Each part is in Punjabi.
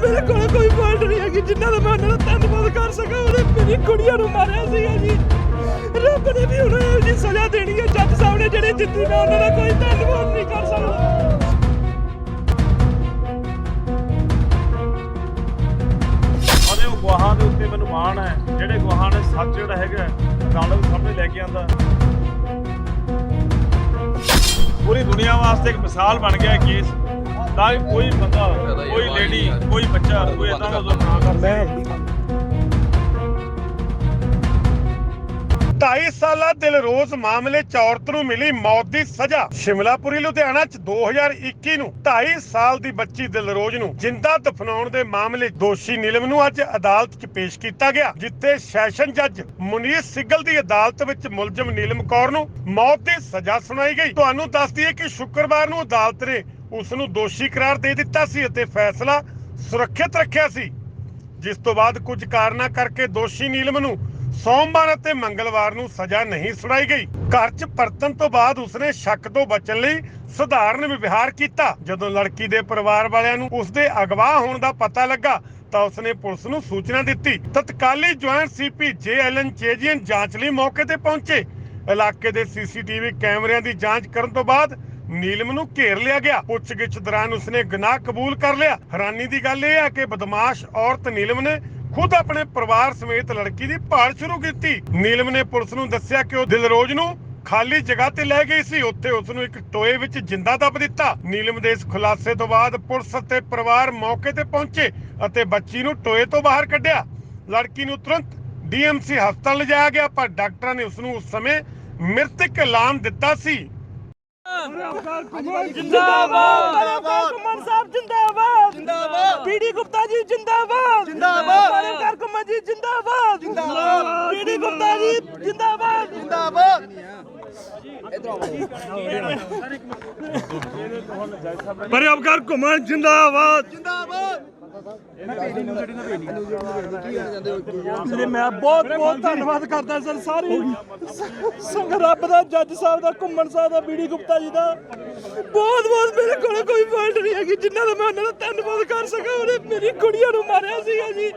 ਮੇਰੇ ਕੋਲ ਕੋਈ ਫਾਲਟ ਨਹੀਂ ਹੈਗੀ, ਜਿੰਨਾ ਦਾ ਮੈਂ ਉਹਨਾਂ ਦਾ ਧੰਨਵਾਦ ਕਰ ਸਕਾਂ, ਉਹਨੇ ਮੇਰੀ ਕੁੜੀਆਂ ਨੂੰ ਮਾਰਿਆ ਸੀਗਾ ਜੀ। ਰੱਬ ਨੇ ਵੀ ਉਹਨੂੰ ਇਹੋ ਜਿਹੀ ਸਜ਼ਾ ਦੇਣੀ ਹੈ, ਜੱਜ ਸਾਹਿਬ ਨੇ ਜਿਹੜੀ ਦਿੱਤੀ ਮੈਂ ਉਹਨਾਂ ਦਾ ਕੋਈ ਧੰਨਵਾਦ ਨਹੀਂ ਕਰ ਸਕਦਾ। ਔਰ ਇਹ ਗਵਾਹਾਂ ਦੇ ਉੱਤੇ ਮੈਨੂੰ ਮਾਣ ਹੈ, ਜਿਹੜੇ ਗਵਾਹਾਂ ਨੇ ਸੱਚ ਜਿਹੜਾ ਹੈਗਾ ਅਦਾਲਤ ਸਾਹਮਣੇ ਲੈ ਕੇ ਆਂਦਾ। ਪੂਰੀ ਦੁਨੀਆ ਵਾਸਤੇ ਇੱਕ ਮਿਸਾਲ ਬਣ ਗਿਆ ਇਹ ਕੇਸ ਤਾਂ ਕਿ ਕੋਈ ਬੰਦਾ ਕੋਈ ਲੇਡੀ ਕੋਈ ਬੱਚਾ ਕੋਈ ਇਦਾਂ ਦਾ ਜ਼ੁਲਮ ਨਾ ਕਰ ਸਕੇ। ਢਾਈ ਸਾਲਾ ਦਿਲਰੋਜ਼ ਮਾਮਲੇ 'ਚ ਔਰਤ ਨੂੰ ਮਿਲੀ ਮੌਤ ਦੀ ਸਜ਼ਾ। ਸ਼ਿਮਲਾਪੁਰੀ ਲੁਧਿਆਣਾ 'ਚ 2021 ਨੂੰ 2.5 ਸਾਲ ਦੀ ਬੱਚੀ ਦਿਲਰੋਜ਼ ਨੂੰ ਜਿੰਦਾ ਦਫਨਾਉਣ ਦੇ ਮਾਮਲੇ ਦੋਸ਼ੀ ਨੀਲਮ ਨੂੰ ਅੱਜ ਅਦਾਲਤ 'ਚ ਪੇਸ਼ ਕੀਤਾ ਗਿਆ ਜਿੱਥੇ ਸੈਸ਼ਨ ਜੱਜ ਮੁਨੀਰ ਸਿੱਗਲ ਦੀ ਅਦਾਲਤ ਵਿੱਚ ਮੁਲਜ਼ਮ ਨੀਲਮ ਕੌਰ ਨੂੰ ਮੌਤ ਦੀ ਸਜ਼ਾ ਸੁਣਾਈ ਗਈ। ਤੁਹਾਨੂੰ ਦੱਸ ਦਈਏ ਕਿ ਸ਼ੁੱਕਰਵਾਰ ਨੂੰ ਅਦਾਲਤ ਨੇ ਉਸ ਨੂੰ ਦੋਸ਼ੀ ਕਰਾਰ ਦੇ ਦਿੱਤਾ ਸੀ ਅਤੇ ਫੈਸਲਾ ਸੁਰੱਖਿਅਤ ਰੱਖਿਆ ਸੀ। ਜਿਸ ਤੋਂ ਬਾਅਦ ਕੁਝ ਕਾਰਨਾਂ ਕਰਕੇ ਦੋਸ਼ੀ ਨੀਲਮ ਨੂੰ ਸੋਮਵਾਰ ਅਤੇ ਮੰਗਲਵਾਰ ਨੂੰ ਸਜ਼ਾ ਨਹੀਂ ਸੁਣਾਈ ਗਈ। ਘਰ 'ਚ ਪਰਤਣ ਤੋਂ ਬਾਅਦ ਉਸਨੇ ਸ਼ੱਕ ਤੋਂ ਬਚਣ ਲਈ ਸਧਾਰਨ ਵਿਵਹਾਰ ਕੀਤਾ। ਜਦੋਂ ਲੜਕੀ ਦੇ ਪਰਿਵਾਰ ਵਾਲਿਆਂ ਨੂੰ ਉਸਦੇ ਅਗਵਾ ਹੋਣ ਦਾ ਪਤਾ ਲੱਗਾ ਤਾਂ ਉਸਨੇ ਪੁਲਿਸ ਨੂੰ ਸੂਚਨਾ ਦਿੱਤੀ। ਤਤਕਾਲੀ joint CP J Elan Chezhian ਜਾਂਚ ਲਈ ਮੌਕੇ ਤੇ ਪਹੁੰਚੇ। ਇਲਾਕੇ ਦੇ ਸੀਸੀਟੀਵੀ ਕੈਮਰਿਆਂ ਦੀ ਜਾਂਚ ਕਰਨ ਤੋਂ ਬਾਅਦ ਨੀਲਮ ਨੂੰ ਘੇਰ ਲਿਆ ਗਿਆ। ਪੁੱਛਗਿੱਛ ਦੌਰਾਨ ਉਸਨੇ ਗੁਨਾਹ ਕਬੂਲ ਕਰ ਲਿਆ। ਹੈਰਾਨੀ ਦੀ ਗੱਲ ਇਹ ਹੈ ਕਿ ਬਦਮਾਸ਼ ਔਰਤ ਨੀਲਮ ਨੇ ਖੁਦ ਆਪਣੇ ਪਰਿਵਾਰ ਸਮੇਤ ਲੜਕੀ ਦੀ ਭਾਲ ਸ਼ੁਰੂ ਕੀਤੀ। ਨੀਲਮ ਨੇ ਪੁਲਿਸ ਨੂੰ ਦੱਸਿਆ ਕਿ ਉਹ ਦਿਲਰੋਜ਼ ਨੂੰ ਖਾਲੀ ਜਗ੍ਹਾ ਤੇ ਲੈ ਗਈ ਸੀ। ਉੱਥੇ ਉਸ ਨੂੰ ਇੱਕ ਟੋਏ ਵਿੱਚ ਜਿੰਦਾ ਦੱਬ ਦਿੱਤਾ। ਨੀਲਮ ਦੇ ਇਸ ਖੁਲਾਸੇ ਤੋਂ ਬਾਅਦ ਪੁਲਿਸ ਅਤੇ ਪਰਿਵਾਰ ਮੌਕੇ ਤੇ ਪਹੁੰਚੇ ਅਤੇ ਬੱਚੀ ਨੂੰ ਟੋਏ ਤੋਂ ਬਾਹਰ ਕੱਢਿਆ। ਲੜਕੀ ਨੂੰ ਤੁਰੰਤ ਡੀਐਮਸੀ ਹਸਪਤਾਲ ਲਿਜਾਇਆ ਗਿਆ, ਪਰ ਡਾਕਟਰਾਂ ਨੇ ਉਸ ਨੂੰ ਉਸ ਸਮੇਂ ਮ੍ਰਿਤਕ ਐਲਾਨ ਦਿੱਤਾ ਸੀ। ਜਿੰਦਾਬਾਦ ਕੁਮਾਰ ਸਾਹਿਬ ਜਿੰਦਾਬਾਦ ਜਿੰਦਾਬਾਦ ਬੀਡੀ ਗੁਪਤਾ ਜੀ ਜਿੰਦਾਬਾਦ ਜਿੰਦਾਬਾਦ ਪਰਮਕਾਰ ਕੁਮਾਰ ਜੀ ਜਿੰਦਾਬਾਦ ਜਿੰਦਾਬਾਦ ਬੀਡੀ ਗੁਪਤਾ ਜੀ ਜਿੰਦਾਬਾਦ ਜਿੰਦਾਬਾਦ ਪਰਿਆਪਕਾਰ ਘੁੰਮਣ ਜਿੰਦਾਬਾਦ ਲਈ ਮੈਂ ਬਹੁਤ ਬਹੁਤ ਧੰਨਵਾਦ ਕਰਦਾ ਸਰ, ਸਾਰੀ ਸੰਗ ਰੱਬ ਦਾ, ਜੱਜ ਸਾਹਿਬ ਦਾ, ਘੁੰਮਣ ਸਾਹਿਬ ਦਾ, ਬੀਡੀ ਗੁਪਤਾ ਜੀ ਦਾ। ਬਹੁਤ ਬਹੁਤ ਮੇਰੇ ਕੋਲ ਕੋਈ ਫਾਲਟ ਨਹੀਂ ਹੈਗੀ ਜਿੰਨਾ ਦਾ ਮੈਂ ਉਹਨਾਂ ਦਾ ਧੰਨਵਾਦ ਕਰ ਸਕਾਂ, ਉਹਨੇ ਮੇਰੀ ਕੁੜੀਆਂ ਨੂੰ ਮਾਰਿਆ ਸੀਗਾ ਜੀ।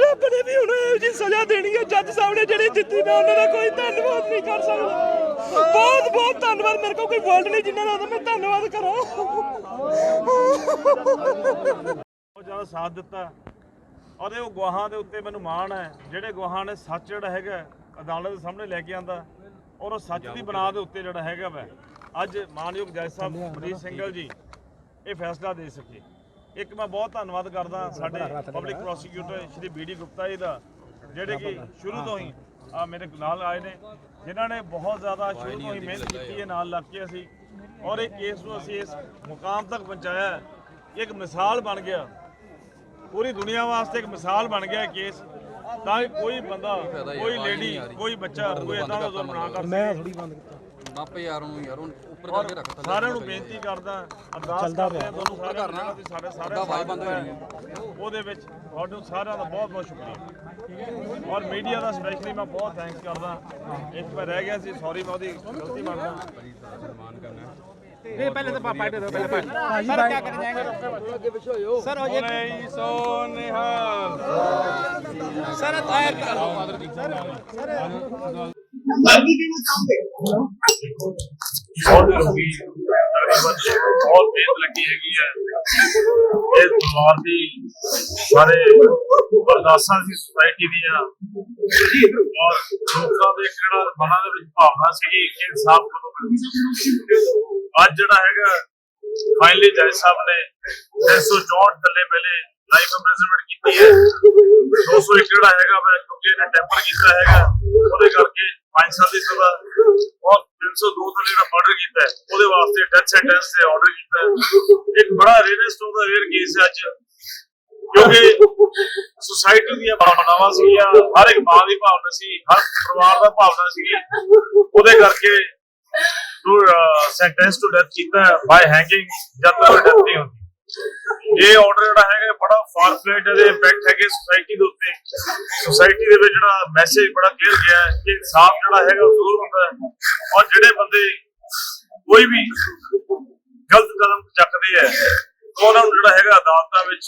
ਰੱਬ ਨੇ ਵੀ ਉਹਨੂੰ ਇਹੋ ਜਿਹੀ ਸਜ਼ਾ ਦੇਣੀ ਹੈ, ਜੱਜ ਸਾਹਿਬ ਨੇ ਜਿਹੜੀ ਦਿੱਤੀ ਮੈਂ ਉਹਨਾਂ ਦਾ ਕੋਈ ਧੰਨਵਾਦ ਨਹੀਂ ਕਰ ਸਕਦਾ। ਬਹੁਤ ਬਹੁਤ ਧੰਨਵਾਦ, ਮੇਰੇ ਕੋਲ ਕੋਈ ਫਾਲਟ ਨਹੀਂ ਜਿੰਨਾ ਦਾ ਮੈਂ ਧੰਨਵਾਦ ਕਰਾਂ। ਜ਼ਿਆਦਾ ਸਾਥ ਦਿੱਤਾ। ਔਰ ਇਹ ਗਵਾਹਾਂ ਦੇ ਉੱਤੇ ਮੈਨੂੰ ਮਾਣ ਹੈ ਜਿਹੜੇ ਗਵਾਹਾਂ ਨੇ ਸੱਚ ਜਿਹੜਾ ਹੈਗਾ ਅਦਾਲਤ ਦੇ ਸਾਹਮਣੇ ਲੈ ਕੇ ਆਂਦਾ ਔਰ ਉਹ ਸੱਚ ਦੀ ਬਣਾ ਦੇ ਉੱਤੇ ਜਿਹੜਾ ਹੈਗਾ ਵਾ। ਅੱਜ ਮਾਨਯੋਗ ਜੱਜ ਸਾਹਿਬ ਮਨੀਸ਼ ਸਿੰਘਲ ਜੀ ਇਹ ਫੈਸਲਾ ਦੇ ਸਕੇ। ਇੱਕ ਮੈਂ ਬਹੁਤ ਧੰਨਵਾਦ ਕਰਦਾ ਸਾਡੇ public prosecutor Shri B D Gupta ji ਦਾ ਜਿਹੜੇ ਕਿ ਸ਼ੁਰੂ ਤੋਂ ਹੀ ਆ ਮੇਰੇ ਨਾਲ ਆਏ ਨੇ ਜਿਨ੍ਹਾਂ ਨੇ ਬਹੁਤ ਜ਼ਿਆਦਾ ਸ਼ੁਰੂ ਤੋਂ ਹੀ ਮਿਹਨਤ ਕੀਤੀ ਹੈ ਨਾਲ ਲੱਗ ਕੇ ਅਸੀਂ ਔਰ ਇਹ ਕੇਸ ਨੂੰ ਅਸੀਂ ਇਸ ਮੁਕਾਮ ਤੱਕ ਪਹੁੰਚਾਇਆ ਇੱਕ ਮਿਸਾਲ ਬਣ ਗਿਆ। ਪੂਰੀ ਦੁਨੀਆ ਵਾਸਤੇ ਇੱਕ ਮਿਸਾਲ ਬਣ ਗਿਆ ਕੇਸ। ਤਾਂ ਕੋਈ ਬੰਦਾ ਕੋਈ ਲੇਡੀ ਕੋਈ ਬੱਚਾ ਕੋਈ ਇਦਾਂ ਦਾ ਜ਼ੁਲਮ ਨਾ ਕਰ ਸਕੇ। ਨਾਪੇ ਯਾਰ ਉਹਨੂੰ ਯਾਰ ਉਹਨੂੰ ਉੱਪਰ ਔਰ ਕਰਕੇ ਰੱਖ ਥੱਲੇ ਸਾਰਿਆਂ ਨੂੰ ਬੇਨਤੀ ਕਰਦਾ ਅਰਦਾਸ ਕਰਦੇ ਤੁਹਾਨੂੰ ਸਾਰਿਆਂ ਨੂੰ ਕਿ ਸਾਡੇ ਸਾਰੇ ਆਵਾਜ਼ ਬੰਦ ਹੋ ਸਾਥ ਜਾਣੀ ਉਹਦੇ ਵਿੱਚ ਤੁਹਾਨੂੰ ਸਾਰਿਆਂ ਦਾ ਬਹੁਤ ਬਹੁਤ ਸ਼ੁਕਰੀਆ। ਔਰ ਮੀਡੀਆ ਦਾ ਸਪੈਸ਼ਲੀ ਮੈਂ ਬਹੁਤ ਥੈਂਕਸ ਕਰਦਾ। ਇੱਕ ਮੈਂ ਰਹਿ ਗਿਆ ਸੀ ਸੌਰੀ ਮੈਂ ਉਹਦੀ ਗਲਤੀ ਮੰਨਦਾ। ਬੋਲੇ ਸੋ ਨਿਹਾਲ ਬਹੁਤ ਰੁਕੀ ਬਹੁਤ ਮਿਹਨਤ ਲੱਗੀ ਹੈਗੀ ਹੈ। ਇਹ ਪਰਿਵਾਰ ਦੀ ਸਾਰੇ ਅਰਦਾਸਾਂ ਸੀ ਸੁਸਾਇਟੀ ਦੀਆਂ ਔਰ ਲੋਕਾਂ ਦੇ ਕਿਹੜਾ ਮਨਾਂ ਦੇ ਵਿੱਚ ਭਾਵਨਾ ਸੀਗੀ ਕਿ ਇਨਸਾਫ ਮਿਲੂ ਅੱਜ ਜਿਹੜਾ ਹੈਗਾ ਫਾਈਨਲੀ ਜੱਜ ਸਾਹਿਬ ਨੇ 364 ਥੱਲੇ ਪਹਿਲੇ ਲਾਈਫ ਇੰਪ੍ਰਿਜ਼ਨਮੈਂਟ ਕੀਤੀ ਹੈ। 201 ਜਿਹੜਾ ਹੈਗਾ, ਮੈਂ ਕਿਉਂਕਿ ਇਹਨੇ ਟੈਂਪਰ ਕੀਤਾ ਹੈਗਾ, ਉਹਦੇ ਕਰਕੇ 5 ਸਾਲ ਦੀ ਸਜ਼ਾ ਔਰ 302 ਥੱਲੇ ਜਿਹੜਾ ਮਰਡਰ ਕੀਤਾ ਹੈ, ਉਹਦੇ ਵਾਸਤੇ ਡੈਥ ਸੈਂਟੈਂਸ ਤੇ ਆਰਡਰ ਕੀਤਾ ਹੈ। ਇੱਕ ਬੜਾ ਰੇਅਰੈਸਟ ਦਾ ਰੇਅਰ ਕੇਸ ਹੈ ਅੱਜ, ਕਿਉਂਕਿ ਸੁਸਾਇਟੀ ਦੀਆਂ ਭਾਵਨਾਵਾਂ ਸੀਗੀਆਂ, ਹਰ ਇੱਕ ਮਾਂ ਦੀ ਭਾਵਨਾ ਸੀ, ਹਰ ਪਰਿਵਾਰ ਦਾ ਭਾਵਨਾ ਸੀ ਉਹਦੇ ਕਰਕੇ ਸੈਂਟੈਂਸ ਟੂ ਡੈਥ ਕੀਤਾ ਬਾਈ ਹੈਂਗਿੰਗ ਜਦ ਤੱਕ ਡੈਥ ਨਹੀਂ ਹੁੰਦੀ। ਇਹ ਆਰਡਰ ਜਿਹੜਾ ਹੈਗਾ ਬੜਾ ਫਾਰਫਲੈਟ ਇਹਦੇ ਇੰਪੈਕਟ ਹੈਗੇ ਸੋਸਾਇਟੀ ਦੇ ਉੱਤੇ। ਸੋਸਾਇਟੀ ਦੇ ਵਿੱਚ ਜਿਹੜਾ ਮੈਸੇਜ ਬੜਾ ਕਲੀਅਰ ਗਿਆ ਹੈ ਕਿ ਇਨਸਾਫ ਜਿਹੜਾ ਹੈਗਾ ਉਹ ਜ਼ਰੂਰ ਹੁੰਦਾ ਹੈ। ਔਰ ਜਿਹੜੇ ਬੰਦੇ ਕੋਈ ਵੀ ਗਲਤ ਕਦਮ ਚੱਕਦੇ ਹੈ ਉਹਨਾਂ ਨੂੰ ਜਿਹੜਾ ਹੈਗਾ ਅਦਾਲਤਾਂ ਵਿੱਚ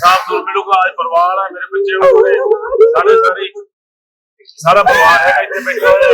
ਸਾਫ਼ ਦੂਰ ਮਿਲੂਗਾ। ਅੱਜ ਪਰਿਵਾਰ ਆ, ਮੇਰੇ ਬੱਚੇ ਹੋਣਗੇ ਸਾਡੇ ਸਾਰੇ, ਸਾਰਾ ਪਰਿਵਾਰ ਹੈਗਾ ਇੱਥੇ ਬੈਠਾ ਹੋਇਆ।